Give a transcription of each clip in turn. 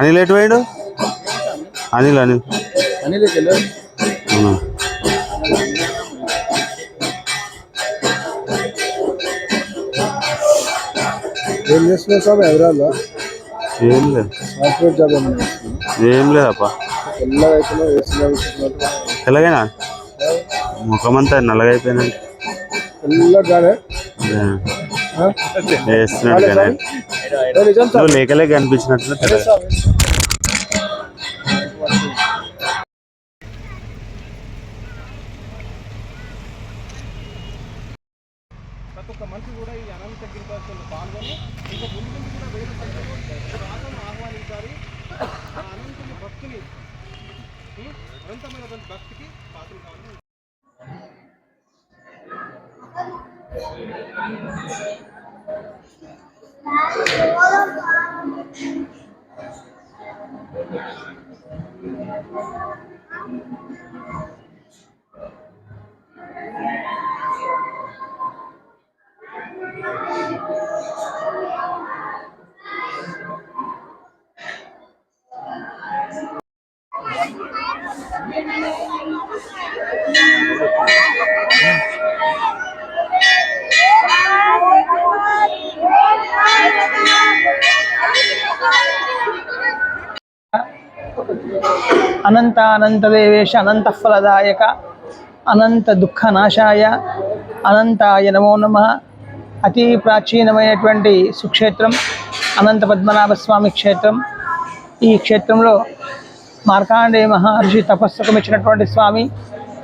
అనిల్ ఎటు పోయాడు? అనిల్ అనిల్. ఏం చేస్తున్నావు సార్ హైదరాబాద్లో ఏం లేదు. సాఫ్ట్వేర్ జాబ్ ఏం లేదప్ప. తెల్లగైనా? ముఖమంతా నువ్వు లేకలే కనిపించినట్లు ప్రతి ఒక్క మనిషి కూడా ఈ అనంత గిరిపాసంలో పాల్గొని ఇంకా ముందు ముందు కూడా వేల సంఖ్యలో రాజును ఆహ్వానించాలి ఆ అనంతుని భక్తిని ఉం? అనంతమైనటువంటి భక్తికి పాత్రలు కావాలని అనంత అనంత దేవేశ అనంత ఫలదాయక అనంత దుఃఖనాశాయ అనంతాయ నమో నమ. అతి ప్రాచీనమైనటువంటి సుక్షేత్రం అనంత పద్మనాభ స్వామి క్షేత్రం. ఈ క్షేత్రంలో మార్కాండేయ మహర్షి తపస్సుకం ఇచ్చినటువంటి స్వామి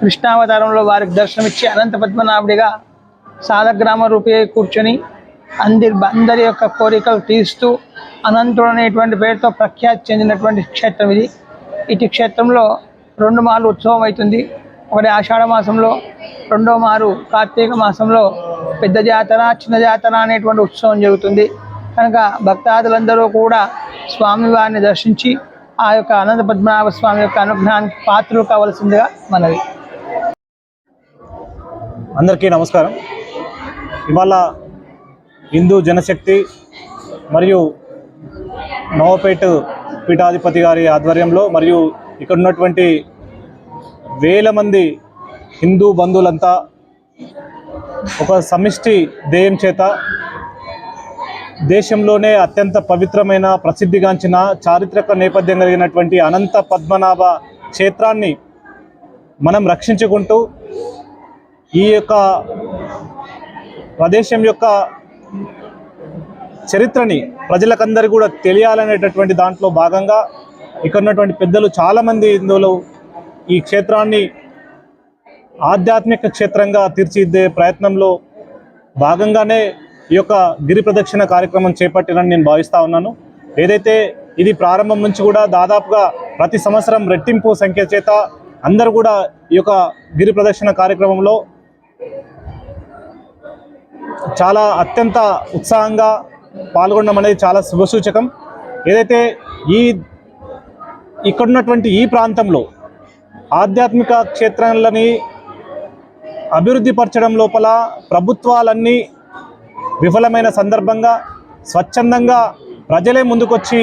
కృష్ణావతారంలో వారికి దర్శనమిచ్చి అనంత పద్మనాభుడిగా సాలగ్రామ రూపే కూర్చొని అందరి అందరి యొక్క కోరికలు తీరుస్తూ అనంతుడు అనేటువంటి పేరుతో ప్రఖ్యాతి చెందినటువంటి క్షేత్రం ఇది. ఇటు క్షేత్రంలో రెండు మార్లు ఉత్సవం అవుతుంది. ఒకటి ఆషాఢ మాసంలో రెండో మారు కార్తీక మాసంలో పెద్ద జాతర చిన్న జాతర అనేటువంటి ఉత్సవం జరుగుతుంది. కనుక భక్తాదులందరూ కూడా స్వామివారిని దర్శించి ఆ యొక్క అనంత పద్మనాభ స్వామి యొక్క అనుగ్రహానికి పాత్రలు కావలసిందిగా మనవి. అందరికీ నమస్కారం. ఇవాళ హిందూ జనశక్తి మరియు నవపేట పీఠాధిపతి గారి ఆధ్వర్యంలో మరియు ఇక్కడ ఉన్నటువంటి వేల మంది హిందూ బంధువులంతా ఒక సమిష్టి ధ్యేయం చేత దేశంలోనే అత్యంత పవిత్రమైన ప్రసిద్ధిగాంచిన చారిత్రక నేపథ్యం కలిగినటువంటి అనంత పద్మనాభ క్షేత్రాన్ని మనం రక్షించుకుంటూ ఈ యొక్క ప్రదేశం యొక్క చరిత్రని ప్రజలకందరికీ కూడా తెలియాలనేటటువంటి దాంట్లో భాగంగా ఇక్కడ ఉన్నటువంటి పెద్దలు చాలామంది ఇందులో ఈ క్షేత్రాన్ని ఆధ్యాత్మిక క్షేత్రంగా తీర్చిదిద్దే ప్రయత్నంలో భాగంగానే ఈ యొక్క గిరి ప్రదక్షిణ కార్యక్రమం చేపట్టినని నేను భావిస్తూ ఉన్నాను. ఏదైతే ఇది ప్రారంభం నుంచి కూడా దాదాపుగా ప్రతి సంవత్సరం రెట్టింపు సంఖ్య చేత అందరూ కూడా ఈ యొక్క గిరి ప్రదక్షిణ కార్యక్రమంలో చాలా అత్యంత ఉత్సాహంగా పాల్గొనడం అనేది చాలా శుభసూచకం. ఏదైతే ఈ ఇక్కడున్నటువంటి ఈ ప్రాంతంలో ఆధ్యాత్మిక క్షేత్రాలని అభివృద్ధి పరచడం లోపల ప్రభుత్వాలన్నీ విఫలమైన సందర్భంగా స్వచ్ఛందంగా ప్రజలే ముందుకొచ్చి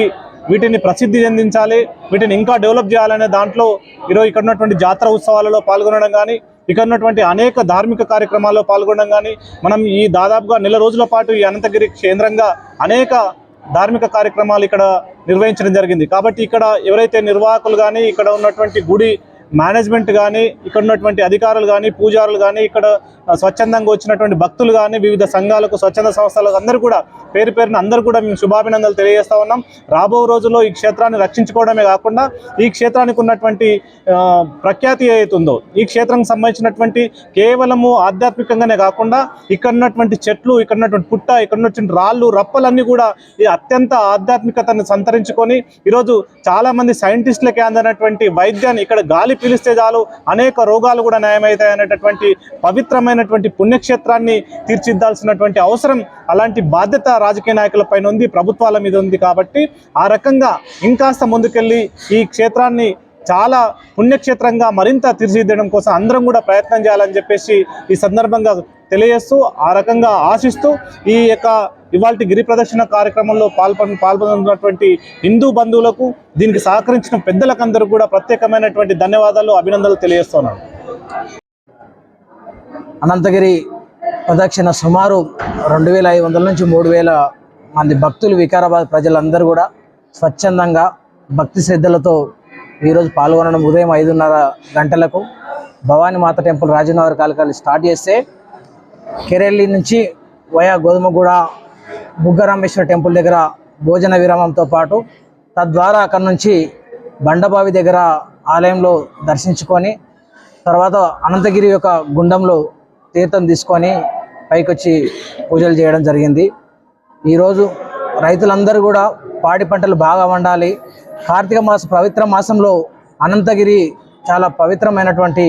వీటిని ప్రసిద్ధి చెందించాలి వీటిని ఇంకా డెవలప్ చేయాలనే దాంట్లో ఈరోజు ఇక్కడ ఉన్నటువంటి జాతర ఉత్సవాలలో పాల్గొనడం కానీ ఇక్కడ ఉన్నటువంటి అనేక ధార్మిక కార్యక్రమాల్లో పాల్గొనడం కానీ మనం ఈ దాదాపుగా నెల రోజుల పాటు ఈ అనంతగిరి కేంద్రంగా అనేక ధార్మిక కార్యక్రమాలు ఇక్కడ నిర్వహించడం జరిగింది. కాబట్టి ఇక్కడ ఎవరైతే నిర్వాహకులు కానీ ఇక్కడ ఉన్నటువంటి గుడి మేనేజ్మెంట్ కానీ ఇక్కడ ఉన్నటువంటి అధికారులు కానీ పూజారులు కానీ ఇక్కడ స్వచ్ఛందంగా వచ్చినటువంటి భక్తులు కానీ వివిధ సంఘాలకు స్వచ్ఛంద సంస్థలకు అందరూ కూడా పేరు పేరున అందరూ కూడా మేము శుభాభినందనలు తెలియజేస్తా ఉన్నాం. రాబో రోజుల్లో ఈ క్షేత్రాన్ని రక్షించుకోవడమే కాకుండా ఈ క్షేత్రానికి ఉన్నటువంటి ప్రఖ్యాతి ఏదైతుందో ఈ క్షేత్రానికి సంబంధించినటువంటి కేవలము ఆధ్యాత్మికంగానే కాకుండా ఇక్కడ ఉన్నటువంటి చెట్లు ఇక్కడ ఉన్నటువంటి పుట్ట ఇక్కడ ఉన్నటువంటి రాళ్ళు రప్పలన్నీ కూడా ఈ అత్యంత ఆధ్యాత్మికతను సంతరించుకొని ఈరోజు చాలామంది సైంటిస్టులకే అందనటువంటి వైద్యాన్ని ఇక్కడ గాలి పిలిస్తే చాలు అనేక రోగాలు కూడా నయమవుతాయి అనేటటువంటి పవిత్రమైనటువంటి పుణ్యక్షేత్రాన్ని తీర్చిద్దాల్సినటువంటి అవసరం అలాంటి బాధ్యత రాజకీయ నాయకులపైన ఉంది ప్రభుత్వాల మీద ఉంది కాబట్టి ఆ రకంగా ఇంకాస్త ముందుకెళ్ళి ఈ క్షేత్రాన్ని చాలా పుణ్యక్షేత్రంగా మరింత తీర్చిదిద్దడం కోసం అందరం కూడా ప్రయత్నం చేయాలని చెప్పేసి ఈ సందర్భంగా తెలియజేస్తూ ఆ రకంగా ఆశిస్తూ ఈ యొక్క ఇవాళ గిరి ప్రదర్శన కార్యక్రమంలో పాల్పొన పాల్గొన్నటువంటి హిందూ బంధువులకు దీనికి సహకరించిన పెద్దలకందరూ కూడా ప్రత్యేకమైనటువంటి ధన్యవాదాలు అభినందనలు తెలియజేస్తున్నాను. అనంతగిరి ప్రదక్షిణ సుమారు రెండు వేల ఐదు వందల నుంచి మూడు వేల మంది భక్తులు వికారాబాద్ ప్రజలందరూ కూడా స్వచ్ఛందంగా భక్తి శ్రద్ధలతో ఈరోజు పాల్గొనడం ఉదయం ఐదున్నర గంటలకు భవానీమాత టెంపుల్ రాజనగర్ కాలకాలు స్టార్ట్ చేస్తే కెరెల్లి నుంచి వయా గోధుమగూడ బుగ్గరామేశ్వర టెంపుల్ దగ్గర భోజన విరామంతో పాటు తద్వారా అక్కడి నుంచి బండబావి దగ్గర ఆలయంలో దర్శించుకొని తర్వాత అనంతగిరి యొక్క గుండంలో తీర్థం తీసుకొని పైకొచ్చి పూజలు చేయడం జరిగింది. ఈరోజు రైతులందరూ కూడా పాడి పంటలు బాగా వండాలి. కార్తీక మాస పవిత్ర మాసంలో అనంతగిరి చాలా పవిత్రమైనటువంటి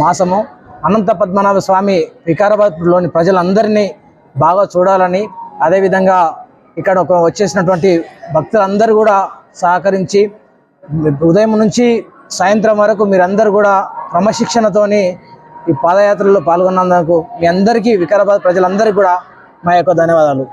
మాసము. అనంత పద్మనాభ స్వామి వికారాబాద్లోని ప్రజలందరినీ బాగా చూడాలని అదేవిధంగా ఇక్కడ ఒక వచ్చేసినటువంటి భక్తులందరూ కూడా సహకరించి ఉదయం నుంచి సాయంత్రం వరకు మీరందరూ కూడా క్రమశిక్షణతోని ఈ పాదయాత్రలో పాల్గొన్నందుకు మీ అందరికీ వికారాబాద్ ప్రజలందరికీ కూడా మా యొక్క ధన్యవాదాలు.